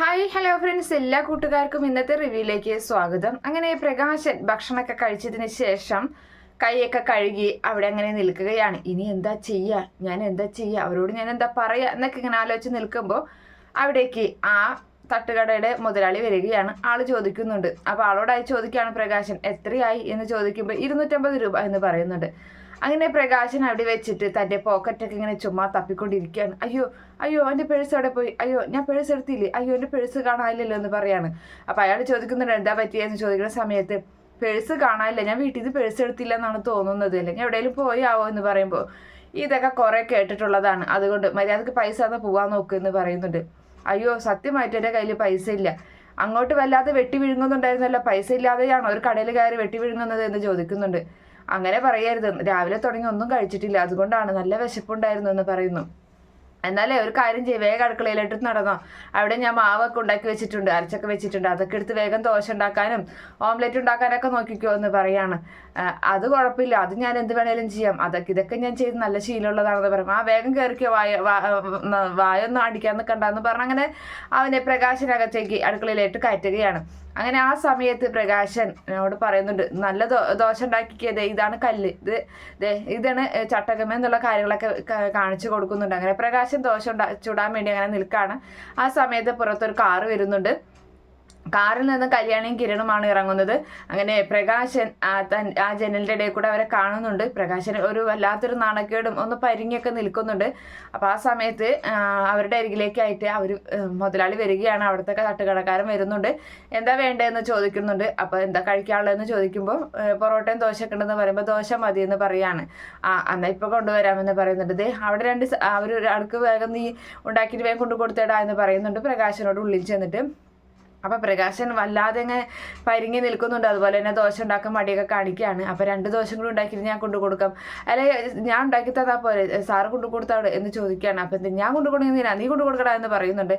Hi hello friends. എല്ലാ കൂട്ടുകാർക്കും ഇന്നത്തെ റിവ്യൂയിലേക്ക് സ്വാഗതം. അങ്ങനെ പ്രകാശൻ ഭക്ഷണമൊക്കെ കഴിച്ചതിന് ശേഷം കൈയൊക്കെ കഴുകി അവിടെ അങ്ങനെ നിൽക്കുകയാണ്. ഇനി എന്താ ചെയ്യുക ഞാൻ എന്താ ചെയ്യുക അവരോട് ഞാൻ എന്താ പറയുക എന്നൊക്കെ ഇങ്ങനെ ആലോചിച്ച് നിൽക്കുമ്പോൾ അവിടേക്ക് ആ തട്ടുകടയുടെ മുതലാളി വരികയാണ്. ആൾ ചോദിക്കുന്നുണ്ട്. അപ്പോൾ ആളോടായി ചോദിക്കുകയാണ് പ്രകാശൻ. എത്രയായി എന്ന് ചോദിക്കുമ്പോൾ ഇരുന്നൂറ്റമ്പത് രൂപ എന്ന് പറയുന്നുണ്ട്. അങ്ങനെ പ്രകാശൻ അവിടെ വെച്ചിട്ട് തന്റെ പോക്കറ്റൊക്കെ ഇങ്ങനെ ചുമ്മാ തപ്പിക്കൊണ്ടിരിക്കുകയാണ്. അയ്യോ അയ്യോ എന്റെ പേഴ്സ് അവിടെ പോയി? അയ്യോ ഞാൻ പേഴ്സ് എടുത്തില്ലേ? അയ്യോ എന്റെ പേഴ്സ് കാണാനില്ലല്ലോ എന്ന് പറയാണ്. അപ്പോൾ അയാൾ ചോദിക്കുന്നുണ്ട് എന്താ പറ്റിയെന്ന്? ചോദിക്കുന്ന സമയത്ത് പേഴ്സ് കാണാനില്ല ഞാൻ വീട്ടിൽ നിന്ന് പേഴ്സ് എടുത്തില്ല എന്നാണ് തോന്നുന്നത്. അല്ലെങ്കിൽ എവിടെയെങ്കിലും പോയാവോ എന്ന് പറയുമ്പോൾ ഇതൊക്കെ കുറേ കേട്ടിട്ടുള്ളതാണ്. അതുകൊണ്ട് മര്യാദയ്ക്ക് പൈസ തന്നെ പോവാൻ നോക്കുക എന്ന് പറയുന്നുണ്ട്. അയ്യോ സത്യമായിട്ട് എന്റെ കയ്യിൽ പൈസ ഇല്ല. അങ്ങോട്ട് വല്ലാതെ വെട്ടി വിഴുങ്ങുന്നുണ്ടായിരുന്നല്ലോ. പൈസ ഇല്ലാതെയാണ് ഒരു കടയിൽ കയറി വെട്ടി വിഴുങ്ങുന്നത് എന്ന് ചോദിക്കുന്നുണ്ട്. അങ്ങനെ പറയരുത്. രാവിലെ തുടങ്ങി ഒന്നും കഴിച്ചിട്ടില്ല. അതുകൊണ്ടാണ് നല്ല വിശപ്പുണ്ടായിരുന്നു എന്ന് പറയുന്നു. എന്നാലേ ഒരു കാര്യം ചെയ്യും. വേഗം അടുക്കളയിലോട്ട് നടന്നോ. അവിടെ ഞാൻ മാവൊക്കെ ഉണ്ടാക്കി വെച്ചിട്ടുണ്ട് അരച്ചൊക്കെ വെച്ചിട്ടുണ്ട്. അതൊക്കെ എടുത്ത് വേഗം ദോശ ഉണ്ടാക്കാനും ഓംലെറ്റ് ഉണ്ടാക്കാനൊക്കെ നോക്കിക്കോ എന്ന് പറയാണ്. അത് കുഴപ്പമില്ല. അത് ഞാൻ എന്ത് വേണേലും ചെയ്യാം. അതൊക്കെ ഇതൊക്കെ ഞാൻ ചെയ്ത് നല്ല ശീലമുള്ളതാണെന്ന് പറയും. ആ വേഗം കയറിക്കോ വായ വായൊന്നും അടിക്കാൻ നിൽക്കണ്ടെന്ന് പറഞ്ഞ് അങ്ങനെ അവനെ പ്രകാശനകത്തേക്ക് അടുക്കളയിലേക്ക് കയറ്റുകയാണ്. അങ്ങനെ ആ സമയത്ത് പ്രകാശൻ എന്നോട് പറയുന്നുണ്ട് നല്ല ദോ ദോശ ഉണ്ടാക്കിയത് ഇതാണ് കല്ല്. ഇത് ദേ ഇതാണ് ചട്ടകമ എന്നുള്ള കാര്യങ്ങളൊക്കെ കാണിച്ചു കൊടുക്കുന്നുണ്ട്. അങ്ങനെ പ്രകാശൻ ദോശ ഉണ്ടാ ചുടാൻ വേണ്ടി അങ്ങനെ നിൽക്കുകയാണ് ആ സമയത്ത് പുറത്തൊരു കാറ് വരുന്നുണ്ട്. കാറിൽ നിന്ന് കല്യാണിയും കിരണുമാണ് ഇറങ്ങുന്നത്. അങ്ങനെ പ്രകാശൻ ആ ജനലിന്റെ ഇടയിൽ കൂടെ അവരെ കാണുന്നുണ്ട്. പ്രകാശൻ ഒരു വല്ലാത്തൊരു നാണക്കേടും ഒന്ന് പരിങ്ങിയൊക്കെ നിൽക്കുന്നുണ്ട്. അപ്പോൾ ആ സമയത്ത് അവരുടെ അരികിലേക്കായിട്ട് അവർ മുതലാളി വരികയാണ്. അവിടുത്തെ തട്ടുകടക്കാരൻ വരുന്നുണ്ട്. എന്താ വേണ്ടതെന്ന് ചോദിക്കുന്നുണ്ട്. അപ്പോൾ എന്താ കഴിക്കാനുള്ളതെന്ന് ചോദിക്കുമ്പോൾ പൊറോട്ടയും ദോശയൊക്കെ ഉണ്ടെന്ന് പറയുമ്പോൾ ദോശ മതി എന്ന് പറയാണ്. ആ എന്നാൽ ഇപ്പോൾ കൊണ്ടുവരാമെന്ന് പറയുന്നുണ്ട്. ദേ അവിടെ രണ്ട് അവർ ഒരാൾക്ക് വേഗം നീ ഉണ്ടാക്കിയിട്ട് വേഗം കൊണ്ടു കൊടുത്തേടാ എന്ന് പറയുന്നുണ്ട്. പ്രകാശനോട് ഉള്ളിൽ ചെന്നിട്ട് അപ്പൊ പ്രകാശൻ വല്ലാതെ ഇങ്ങനെ പരിങ്ങി നിൽക്കുന്നുണ്ട്. അതുപോലെ തന്നെ ദോശ ഉണ്ടാക്കാൻ മടിയൊക്കെ കാണിക്കുകയാണ്. അപ്പൊ രണ്ട് ദോശ കൂടി ഉണ്ടാക്കിയിട്ട് ഞാൻ കൊണ്ടു കൊടുക്കാം. അല്ലെ ഞാൻ ഉണ്ടാക്കി തന്നാ പോലെ സാറ് കൊണ്ടു കൊടുത്താവിടെ എന്ന് ചോദിക്കുകയാണ്. അപ്പൊ ഞാൻ കൊണ്ടു കൊടുക്കുന്നില്ല നീ കൊണ്ടു കൊടുക്കടാ എന്ന് പറയുന്നുണ്ട്.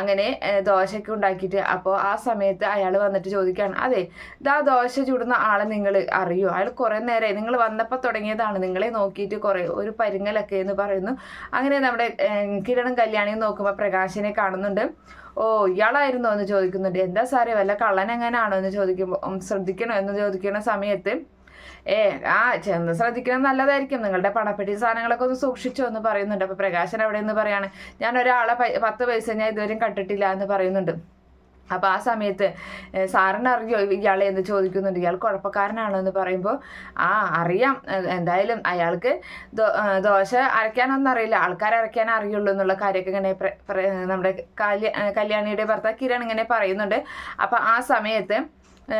അങ്ങനെ ദോശയ്ക്ക് ഉണ്ടാക്കിയിട്ട് അപ്പോൾ ആ സമയത്ത് അയാൾ വന്നിട്ട് ചോദിക്കുകയാണ്. അതെ ഇതാ ദോശ ചുടുന്ന ആളെ നിങ്ങൾ അറിയോ? അയാൾ കുറേ നേരമായി നിങ്ങൾ വന്നപ്പോൾ തുടങ്ങിയതാണ്. നിങ്ങളെ നോക്കിയിട്ട് കുറേ ഒരു പരിങ്ങലൊക്കെ എന്ന് പറയുന്നു. അങ്ങനെ നമ്മുടെ കിരണും കല്യാണിയും നോക്കുമ്പോൾ പ്രകാശിനെ കാണുന്നുണ്ട്. ഓ ഇയാളായിരുന്നോ എന്ന് ചോദിക്കുന്നുണ്ട്. എന്താ സാറേ വല്ല കള്ളൻ എങ്ങനെയാണോ എന്ന് ചോദിക്കുമ്പോൾ ശ്രദ്ധിക്കണോ എന്ന് ചോദിക്കുന്ന സമയത്ത് ഏ ആ ചെന്ന് ശ്രദ്ധിക്കണം നല്ലതായിരിക്കും. നിങ്ങളുടെ പണപ്പെട്ടി സാധനങ്ങളൊക്കെ ഒന്ന് സൂക്ഷിച്ചോ എന്ന് പറയുന്നുണ്ട്. അപ്പോൾ പ്രകാശൻ അവിടെ നിന്ന് പറയാണ് ഞാൻ ഒരാളെ പത്ത് പൈസ ഞാൻ ഇതുവരെയും കണ്ടിട്ടില്ല എന്ന് പറയുന്നുണ്ട്. അപ്പോൾ ആ സമയത്ത് സാറിന് അറിയോ ഇയാളെ എന്ന് ചോദിക്കുന്നുണ്ട്. ഇയാൾ കുഴപ്പക്കാരനാണോ എന്ന് പറയുമ്പോൾ ആ അറിയാം. എന്തായാലും അയാൾക്ക് ദോശ അരയ്ക്കാനൊന്നും അറിയില്ല. ആൾക്കാർ അരയ്ക്കാൻ അറിയുള്ളൂ എന്നുള്ള കാര്യമൊക്കെ ഇങ്ങനെ നമ്മുടെ കല്യാണിയുടെ ഭർത്താവ് കിരൺ ഇങ്ങനെ പറയുന്നുണ്ട്. അപ്പോൾ ആ സമയത്ത് ഏ,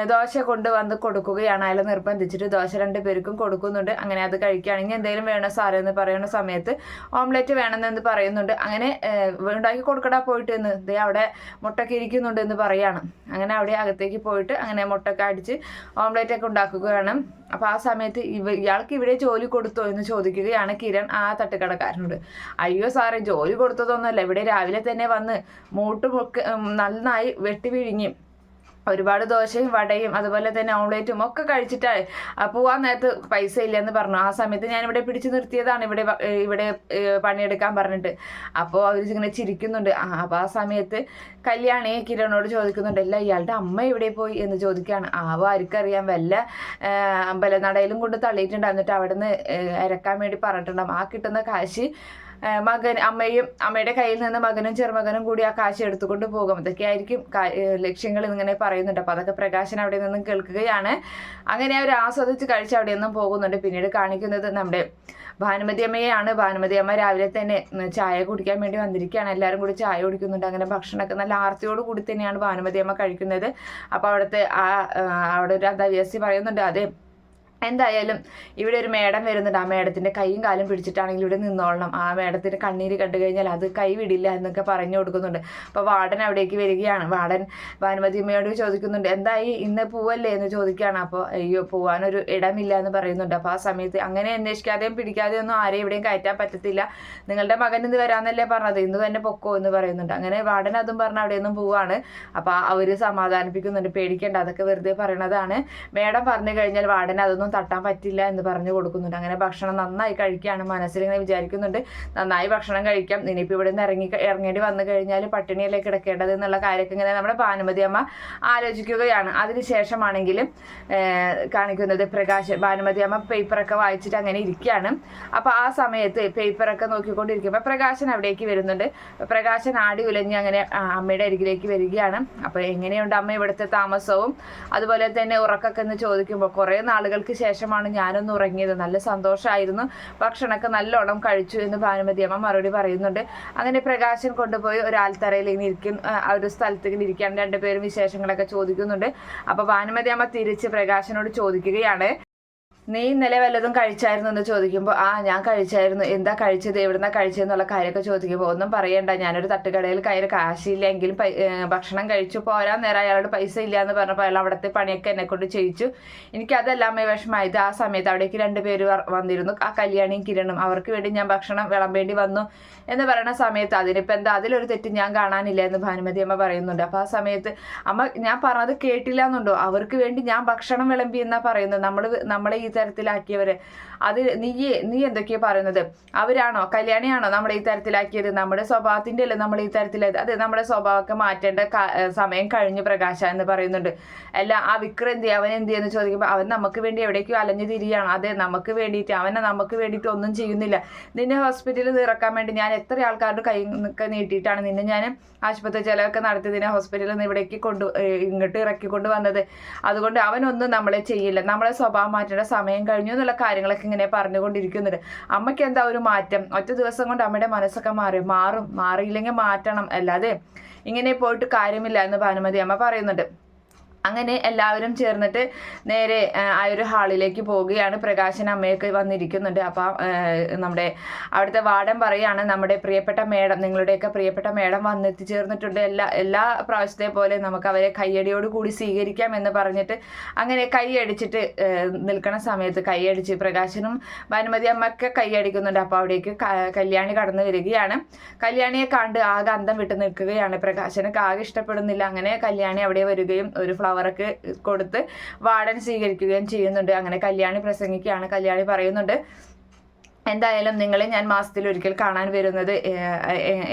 കൊണ്ട് വന്ന് കൊടുക്കുകയാണ്. അയാൾ നിർബന്ധിച്ചിട്ട് ദോശ രണ്ട് പേർക്കും കൊടുക്കുന്നുണ്ട്. അങ്ങനെ അത് കഴിക്കുകയാണെങ്കിൽ എന്തെങ്കിലും വേണോ സാറേ എന്ന് പറയുന്ന സമയത്ത് ഓംലെറ്റ് വേണമെന്ന് പറയുന്നുണ്ട്. അങ്ങനെ ഉണ്ടാക്കി കൊടുക്കടാ പോയിട്ട് എന്ന്. ദേ അവിടെ മുട്ടൊക്കെ ഇരിക്കുന്നുണ്ട് എന്ന് പറയാണ്. അങ്ങനെ അവിടെ അകത്തേക്ക് പോയിട്ട് അങ്ങനെ മുട്ടൊക്കെ അടിച്ച് ഓംലെറ്റ് ഒക്കെ ഉണ്ടാക്കുകയാണ്. അപ്പോൾ ആ സമയത്ത് ഇവ ഇയാൾക്ക് ഇവിടെ ജോലി കൊടുത്തോ എന്ന് ചോദിക്കുകയാണ് കിരൺ ആ തട്ടുകടക്കാരനോട്. അയ്യോ സാറേ ജോലി കൊടുത്തതൊന്നുമല്ല. ഇവിടെ രാവിലെ തന്നെ വന്ന് മൂട്ട് നന്നായി വെട്ടി വിഴുങ്ങി. ഒരുപാട് ദോശയും വടയും അതുപോലെ തന്നെ ഓംലേറ്റും ഒക്കെ കഴിച്ചിട്ടാണ് പോവാൻ നേരത്ത് പൈസ ഇല്ലെന്ന് പറഞ്ഞു. ആ സമയത്ത് ഞാൻ ഇവിടെ പിടിച്ചു നിർത്തിയതാണ്. ഇവിടെ ഇവിടെ പണിയെടുക്കാൻ പറഞ്ഞിട്ട്. അപ്പോൾ അവർ ഇങ്ങനെ ചിരിക്കുന്നുണ്ട്. അപ്പോൾ ആ സമയത്ത് കല്യാണി കിരണോട് ചോദിക്കുന്നുണ്ട് അല്ല ഇയാളുടെ അമ്മ എവിടെ പോയി? എന്ന് ചോദിക്കുകയാണ് ആവോ ആർക്കറിയാം. വല്ല അമ്പലനടയിലും കൊണ്ട് തള്ളിയിട്ടുണ്ട്. എന്നിട്ട് അവിടെ നിന്ന് ഇറക്കാൻ വേണ്ടി പറഞ്ഞിട്ടുണ്ടാവും. ആ കിട്ടുന്ന കാശ് മകൻ അമ്മയും അമ്മയുടെ കയ്യിൽ നിന്ന് മകനും ചെറുമകനും കൂടി ആ കാശ് എടുത്തുകൊണ്ട് പോകും. ഇതൊക്കെ ആയിരിക്കും ലക്ഷ്യങ്ങൾ ഇങ്ങനെ പറയുന്നുണ്ട്. അപ്പോൾ അതൊക്കെ പ്രകാശൻ അവിടെ നിന്നും കേൾക്കുകയാണ്. അങ്ങനെ അവർ ആസ്വദിച്ച് കഴിച്ച് അവിടെ നിന്നും പോകുന്നുണ്ട്. പിന്നീട് കാണിക്കുന്നത് നമ്മുടെ ഭാനുമതി അമ്മയാണ് ഭാനുമതി അമ്മ രാവിലെ തന്നെ ചായ കുടിക്കാൻ വേണ്ടി വന്നിരിക്കുകയാണ്. എല്ലാവരും കൂടി ചായ കുടിക്കുന്നുണ്ട്. അങ്ങനെ ഭക്ഷണമൊക്കെ നല്ല ആർത്തിയോട് കൂടി തന്നെയാണ് ഭാനുമതി അമ്മ കഴിക്കുന്നത്. അപ്പോൾ അവിടുത്തെ ആ അവിടെ ഒരു അന്തവ്യസ്തി പറയുന്നുണ്ട്. അതെ എന്തായാലും ഇവിടെ ഒരു മേഡം വരുന്നുണ്ട്. ആ മേഡത്തിന്റെ കൈയും കാലും പിടിച്ചിട്ടാണെങ്കിൽ ഇവിടെ നിന്നോളണം. ആ മേഡത്തിന് കണ്ണീര് കണ്ടു കഴിഞ്ഞാൽ അത് കൈ വിടില്ല എന്നൊക്കെ പറഞ്ഞു കൊടുക്കുന്നുണ്ട്. അപ്പോൾ വാർഡൻ അവിടേക്ക് വരികയാണ്. വാർഡൻ ഭാനുമതിയമ്മയോട് ചോദിക്കുന്നുണ്ട് എന്തായി? ഇന്ന് പോവല്ലേ? എന്ന് ചോദിക്കുകയാണ്. അപ്പോൾ അയ്യോ പോവാനൊരു ഇടമില്ല എന്ന് പറയുന്നുണ്ട്. അപ്പോൾ ആ സമയത്ത് അങ്ങനെ അന്വേഷിക്കാതെയും പിടിക്കാതെയും ഒന്നും ആരെയും ഇവിടെയും കയറ്റാൻ പറ്റത്തില്ല. നിങ്ങളുടെ മകൻ ഇന്ന് വരാമെന്നല്ലേ പറഞ്ഞത്? ഇന്ന് തന്നെ പൊക്കോ? എന്ന് പറയുന്നുണ്ട്. അങ്ങനെ വാർഡൻ അതും പറഞ്ഞ് അവിടെ നിന്നും പോവാണ്. അപ്പോൾ അവർ സമാധാനിപ്പിക്കുന്നുണ്ട്. പേടിക്കേണ്ട അതൊക്കെ വെറുതെ പറയണതാണ്. മേഡം പറഞ്ഞു കഴിഞ്ഞാൽ വാർഡൻ അതൊന്നും ഒന്നും തട്ടാൻ പറ്റില്ല എന്ന് പറഞ്ഞു കൊടുക്കുന്നുണ്ട്. അങ്ങനെ ഭക്ഷണം നന്നായി കഴിക്കുകയാണ് മനസ്സിലിങ്ങനെ വിചാരിക്കുന്നുണ്ട്. നന്നായി ഭക്ഷണം കഴിക്കാം. ഇനിയിപ്പോൾ ഇവിടെ നിന്ന് ഇറങ്ങി ഇറങ്ങേണ്ടി വന്നു കഴിഞ്ഞാൽ പട്ടിണിയല്ലേ കിടക്കേണ്ടത് എന്നുള്ള കാര്യമൊക്കെ ഇങ്ങനെ നമ്മുടെ ഭാനുമതി അമ്മ ആലോചിക്കുകയാണ്. അതിനുശേഷമാണെങ്കിലും കാണിക്കുന്നത് പ്രകാശ്. ഭാനുമതി അമ്മ പേപ്പറൊക്കെ വായിച്ചിട്ട് അങ്ങനെ ഇരിക്കുകയാണ്. അപ്പോൾ ആ സമയത്ത് പേപ്പറൊക്കെ നോക്കിക്കൊണ്ടിരിക്കുമ്പോൾ പ്രകാശൻ അവിടേക്ക് വരുന്നുണ്ട്. പ്രകാശൻ ആടി ഉലഞ്ഞ് അങ്ങനെ അമ്മയുടെ അരികിലേക്ക് വരികയാണ്. അപ്പോൾ എങ്ങനെയുണ്ട് അമ്മ ഇവിടുത്തെ താമസവും? അതുപോലെ തന്നെ ഉറക്കൊക്കെ എന്ന് ചോദിക്കുമ്പോൾ കുറേ നാളുകൾക്ക് ശേഷമാണ് ഞാനൊന്ന് ഉറങ്ങിയത്. നല്ല സന്തോഷമായിരുന്നു ഭക്ഷണമൊക്കെ നല്ലോണം കഴിച്ചു എന്ന് ഭാനുമതി അമ്മ മറുപടി പറയുന്നുണ്ട്. അങ്ങനെ പ്രകാശൻ കൊണ്ടുപോയി ഒരു ആൽത്തറയിൽ ഇങ്ങനെ ഇരിക്കും ആ ഒരു സ്ഥലത്ത് ഇങ്ങനെ ഇരിക്കാൻ രണ്ടുപേരും വിശേഷങ്ങളൊക്കെ ചോദിക്കുന്നുണ്ട്. അപ്പോൾ ഭാനുമതി അമ്മ തിരിച്ച് പ്രകാശനോട് ചോദിക്കുകയാണ്. നീ ഇന്നലെ വല്ലതും കഴിച്ചായിരുന്നു എന്ന് ചോദിക്കുമ്പോൾ ആ ഞാൻ കഴിച്ചായിരുന്നു. എന്താ കഴിച്ചത്? എവിടുന്നാ കഴിച്ചതെന്നുള്ള കാര്യമൊക്കെ ചോദിക്കുമ്പോൾ ഒന്നും പറയണ്ട. ഞാനൊരു തട്ടുകടയിൽ കയറി കാശില്ലെങ്കിലും ഭക്ഷണം കഴിച്ചു പോരാൻ നേരം അയാളോട് പൈസ ഇല്ല എന്ന് പറഞ്ഞപ്പോൾ അയാൾ അവിടുത്തെ പണിയൊക്കെ എന്നെ കൊണ്ട് ചെയ്യിച്ചു. എനിക്ക് അതെല്ലാമേ വിഷമമായത് ആ സമയത്ത് അവിടേക്ക് രണ്ട് പേര് വന്നിരുന്നു. ആ കല്യാണിയും കിരണും. അവർക്ക് വേണ്ടി ഞാൻ ഭക്ഷണം വിളമ്പേണ്ടി വന്നു എന്ന് പറയുന്ന സമയത്ത് അതിനിപ്പോൾ എന്താ? അതിലൊരു തെറ്റ് ഞാൻ കാണാനില്ല എന്ന് ഭാനുമതി അമ്മ പറയുന്നുണ്ട്. അപ്പോൾ ആ സമയത്ത് അമ്മ ഞാൻ പറഞ്ഞത് കേട്ടില്ല എന്നുണ്ടോ? അവർക്ക് വേണ്ടി ഞാൻ ഭക്ഷണം വിളമ്പി എന്നാ പറയുന്നത്? നമ്മൾ നമ്മളെ ഈ തരത്തിലാക്കിയവരെ. അത് നീ നീ എന്തൊക്കെയാ പറയുന്നത്? അവരാണോ? കല്യാണിയാണോ നമ്മളെ ഈ തരത്തിലാക്കിയത്? നമ്മുടെ സ്വഭാവത്തിന്റെ അല്ലേ നമ്മൾ ഈ തരത്തിലായത്? അതെ നമ്മുടെ സ്വഭാവമൊക്കെ മാറ്റേണ്ട സമയം കഴിഞ്ഞു പ്രകാശ എന്ന് പറയുന്നുണ്ട്. അല്ല ആ വിക്രം എന്ത് അവൻ എന്ത് എന്ന് ചോദിക്കുമ്പോൾ അവൻ നമുക്ക് വേണ്ടി എവിടേക്കോ അലഞ്ഞു തിരിയാണ്. അതെ നമുക്ക് വേണ്ടിയിട്ട് അവനെ നമുക്ക് വേണ്ടിയിട്ട് ഒന്നും ചെയ്യുന്നില്ല. നിന്നെ ഹോസ്പിറ്റലിൽ ഇറക്കാൻ വേണ്ടി ഞാൻ എത്ര ആൾക്കാരുടെ കൈ നീട്ടിയിട്ടാണ് നിന്നെ ഞാൻ ആശുപത്രി ചിലവൊക്കെ നടത്തി നിന്നെ ഹോസ്പിറ്റലിൽ നിന്ന് ഇവിടേക്ക് കൊണ്ട് ഇങ്ങോട്ട് ഇറക്കിക്കൊണ്ട് വന്നത്. അതുകൊണ്ട് അവനൊന്നും നമ്മളെ ചെയ്യില്ല. നമ്മളെ സ്വഭാവം മാറ്റേണ്ട സമയം കഴിഞ്ഞു എന്നുള്ള കാര്യങ്ങളൊക്കെ ഇങ്ങനെ പറഞ്ഞുകൊണ്ടിരിക്കുന്നുണ്ട്. അമ്മയ്ക്ക് എന്താ ഒരു മാറ്റം? ഒറ്റ ദിവസം കൊണ്ട് അമ്മയുടെ മനസ്സൊക്കെ മാറി മാറും. മാറിയില്ലെങ്കിൽ മാറ്റണം. അല്ലാതെ ഇങ്ങനെ പോയിട്ട് കാര്യമില്ല എന്ന് ഭാനുമതി അമ്മ പറയുന്നുണ്ട്. അങ്ങനെ എല്ലാവരും ചേർന്നിട്ട് നേരെ ആ ഒരു ഹാളിലേക്ക് പോവുകയാണ്. പ്രകാശൻ അമ്മയൊക്കെ വന്നിരിക്കുന്നുണ്ട്. അപ്പം നമ്മുടെ അവിടുത്തെ വാർഡൻ പറയാണ് നമ്മുടെ പ്രിയപ്പെട്ട മേഡം നിങ്ങളുടെയൊക്കെ പ്രിയപ്പെട്ട മേഡം വന്നെത്തിച്ചേർന്നിട്ടുണ്ട്. എല്ലാ എല്ലാ പ്രാവശ്യത്തെ പോലെ നമുക്ക് അവരെ കയ്യടിയോട് കൂടി സ്വീകരിക്കാം എന്ന് പറഞ്ഞിട്ട് അങ്ങനെ കൈയടിച്ചിട്ട് നിൽക്കുന്ന സമയത്ത് കൈയടിച്ച് പ്രകാശനും ഭാനുമതി അമ്മയൊക്കെ കൈയടിക്കുന്നുണ്ട്. അപ്പോൾ അവിടേക്ക് കല്യാണി കടന്നു വരികയാണ്. കല്യാണിയെ കണ്ട് ആകെ അന്തം വിട്ട് നിൽക്കുകയാണ്. പ്രകാശനൊക്കെ ആകെ ഇഷ്ടപ്പെടുന്നില്ല. അങ്ങനെ കല്യാണി അവിടെ വരികയും ഒരു ഫ്ലവറൊക്കെ കൊടുത്ത് വാർഡൻ സ്വീകരിക്കുകയും ചെയ്യുന്നുണ്ട്. അങ്ങനെ കല്യാണി പ്രസംഗിക്കുകയാണ്. കല്യാണി പറയുന്നുണ്ട് എന്തായാലും നിങ്ങളെ ഞാൻ മാസത്തിൽ ഒരിക്കൽ കാണാൻ വരുന്നത്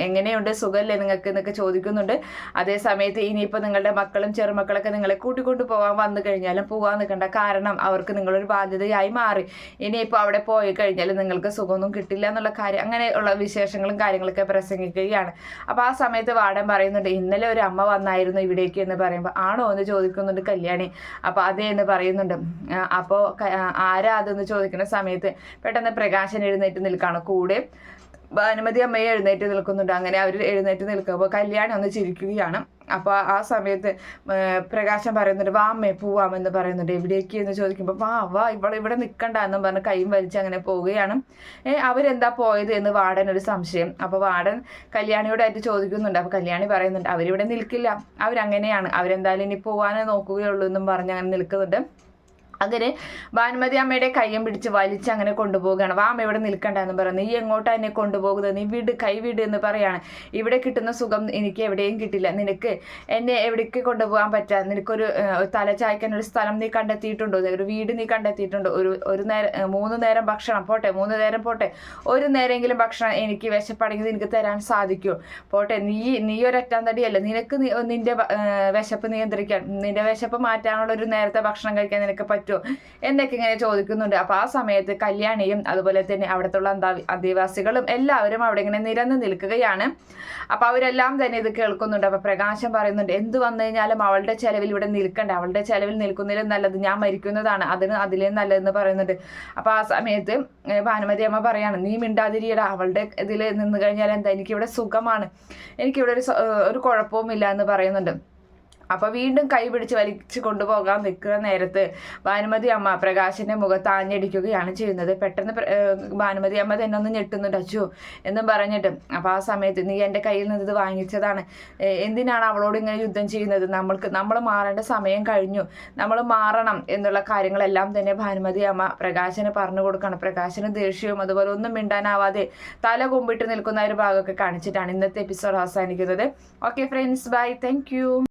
എങ്ങനെയുണ്ട്? സുഖമല്ലേ നിങ്ങൾക്ക് എന്നൊക്കെ ചോദിക്കുന്നുണ്ട്. അതേ സമയത്ത് ഇനിയിപ്പോൾ നിങ്ങളുടെ മക്കളും ചെറുമക്കളൊക്കെ നിങ്ങളെ കൂട്ടിക്കൊണ്ടു പോകാൻ വന്നു കഴിഞ്ഞാലും പോകാൻ നിൽക്കേണ്ട. കാരണം അവർക്ക് നിങ്ങളൊരു ബാധ്യതയായി മാറി. ഇനിയിപ്പോൾ അവിടെ പോയി കഴിഞ്ഞാൽ നിങ്ങൾക്ക് സുഖമൊന്നും കിട്ടില്ല എന്നുള്ള കാര്യം അങ്ങനെയുള്ള വിശേഷങ്ങളും കാര്യങ്ങളൊക്കെ പ്രസംഗിക്കുകയാണ്. അപ്പോൾ ആ സമയത്ത് വാടൻ പറയുന്നുണ്ട് ഇന്നലെ ഒരു അമ്മ വന്നായിരുന്നു ഇവിടേക്ക് എന്ന് പറയുമ്പോൾ ആണോ? എന്ന് ചോദിക്കുന്നുണ്ട് കല്യാണി. അപ്പോൾ അതേ എന്ന് പറയുന്നുണ്ട്. അപ്പോൾ ആരാ അതെന്ന് ചോദിക്കുന്ന സമയത്ത് പെട്ടെന്ന് പ്രകാശൻ എഴുന്നേറ്റ് നിൽക്കുകയാണ് കൂടെ ഭാനുമതി അമ്മയെ എഴുന്നേറ്റ് നിൽക്കുന്നുണ്ട്. അങ്ങനെ അവർ എഴുന്നേറ്റ് നിൽക്കുമ്പോൾ കല്യാണി ഒന്ന് ചിരിക്കുകയാണ്. അപ്പോൾ ആ സമയത്ത് പ്രകാശം പറയുന്നുണ്ട് വാ അമ്മേ പോവാമെന്ന് പറയുന്നുണ്ട്. എവിടേക്ക് എന്ന് ചോദിക്കുമ്പോൾ വാ വാ ഇവിടെ ഇവിടെ നിൽക്കണ്ട എന്നും പറഞ്ഞ് കൈയും വലിച്ച് അങ്ങനെ പോവുകയാണ്. ഏ അവരെന്താ പോയത് എന്ന് വാടൻ ഒരു സംശയം. അപ്പോൾ വാടൻ കല്യാണിയോടായിട്ട് ചോദിക്കുന്നുണ്ട്. അപ്പോൾ കല്യാണി പറയുന്നുണ്ട് അവരിവിടെ നിൽക്കില്ല. അവരങ്ങനെയാണ്. അവരെന്തായാലും ഇനി പോകാനേ നോക്കുകയുള്ളൂ എന്നും പറഞ്ഞ് അങ്ങനെ നിൽക്കുന്നുണ്ട്. അങ്ങനെ ഭാനുമതി അമ്മയുടെ കയ്യം പിടിച്ച് വലിച്ച് അങ്ങനെ കൊണ്ടുപോവുകയാണ്. വാ അമ്മ ഇവിടെ നിൽക്കണ്ട എന്ന് പറയുന്നത് നീ എങ്ങോട്ടാണ് എന്നെ കൊണ്ടുപോകുന്നത്? നീ വിട് കൈ വിട് എന്ന് പറയാണ്. ഇവിടെ കിട്ടുന്ന സുഖം എനിക്ക് എവിടെയും കിട്ടില്ല. നിനക്ക് എന്നെ എവിടേക്ക് കൊണ്ടുപോകാൻ പറ്റാ? നിനക്കൊരു തല ചായ്ക്കാൻ ഒരു സ്ഥലം നീ കണ്ടെത്തിയിട്ടുണ്ടോ? ഒരു വീട് നീ കണ്ടെത്തിയിട്ടുണ്ടോ? ഒരു ഒരു നേരം മൂന്ന് നേരം ഭക്ഷണം പോട്ടെ? മൂന്ന് നേരം പോട്ടെ? ഒരു നേരമെങ്കിലും ഭക്ഷണം എനിക്ക് വിശപ്പടങ്ങി നിനക്ക് തരാൻ സാധിക്കുമോ പോട്ടെ നീ നീ ഒരറ്റാൻ തടിയല്ല. നിനക്ക് നിന്റെ വിശപ്പ് നിയന്ത്രിക്കാൻ നിന്റെ വിശപ്പ് മാറ്റാനുള്ള ഒരു നേരത്തെ ഭക്ഷണം കഴിക്കാൻ നിനക്ക് പറ്റും പറ്റുമോ എന്നൊക്കെ ഇങ്ങനെ ചോദിക്കുന്നുണ്ട്. അപ്പോൾ ആ സമയത്ത് കല്യാണിയും അതുപോലെ തന്നെ അവിടുത്തെ ആദിവാസികളും എല്ലാവരും അവിടെ ഇങ്ങനെ നിരന്ന് നിൽക്കുകയാണ്. അപ്പോൾ അവരെല്ലാം തന്നെ ഇത് കേൾക്കുന്നുണ്ട്. അപ്പോൾ പ്രകാശം പറയുന്നുണ്ട് എന്ത് വന്നു കഴിഞ്ഞാലും അവളുടെ ചെലവിൽ ഇവിടെ നിൽക്കണ്ട. അവളുടെ ചെലവിൽ നിൽക്കുന്നതിലും നല്ലത് ഞാൻ മരിക്കുന്നതാണ്. അതിന് അതിലേ നല്ലതെന്ന് പറയുന്നുണ്ട്. അപ്പോൾ ആ സമയത്ത് ഭാനുമതി അമ്മ പറയാണ് നീ മിണ്ടാതിരിയട. അവളുടെ ഇതിൽ നിന്ന് കഴിഞ്ഞാൽ എന്താ? എനിക്കിവിടെ സുഖമാണ്. എനിക്കിവിടെ ഒരു ഒരു കുഴപ്പവും ഇല്ല എന്ന് പറയുന്നുണ്ട്. അപ്പോൾ വീണ്ടും കൈ പിടിച്ച് വലിച്ചു കൊണ്ടുപോകാൻ നിൽക്കുന്ന നേരത്ത് ഭാനുമതി അമ്മ പ്രകാശിന്റെ മുഖത്ത് ആഞ്ഞടിക്കുകയാണ് ചെയ്യുന്നത്. പെട്ടെന്ന് ഭാനുമതി അമ്മ തന്നെ ഒന്ന് ഞെട്ടുന്നുണ്ട്. അച്ചു എന്നും പറഞ്ഞിട്ട്. അപ്പൊ ആ സമയത്ത് നീ എന്റെ കയ്യിൽ നിന്ന് ഇത് വാങ്ങിച്ചതാണ്. എന്തിനാണ് അവളോട് ഇങ്ങനെ യുദ്ധം ചെയ്യുന്നത്? നമ്മൾക്ക് നമ്മൾ മാറേണ്ട സമയം കഴിഞ്ഞു. നമ്മൾ മാറണം എന്നുള്ള കാര്യങ്ങളെല്ലാം തന്നെ ഭാനുമതി അമ്മ പ്രകാശന് പറഞ്ഞു കൊടുക്കണം. പ്രകാശന് ദേഷ്യവും അതുപോലെ ഒന്നും മിണ്ടാനാവാതെ തല കുമ്പിട്ട് നിൽക്കുന്ന ഒരു ഭാഗമൊക്കെ കാണിച്ചിട്ടാണ് ഇന്നത്തെ എപ്പിസോഡ് അവസാനിക്കുന്നത്. Okay friends bye thank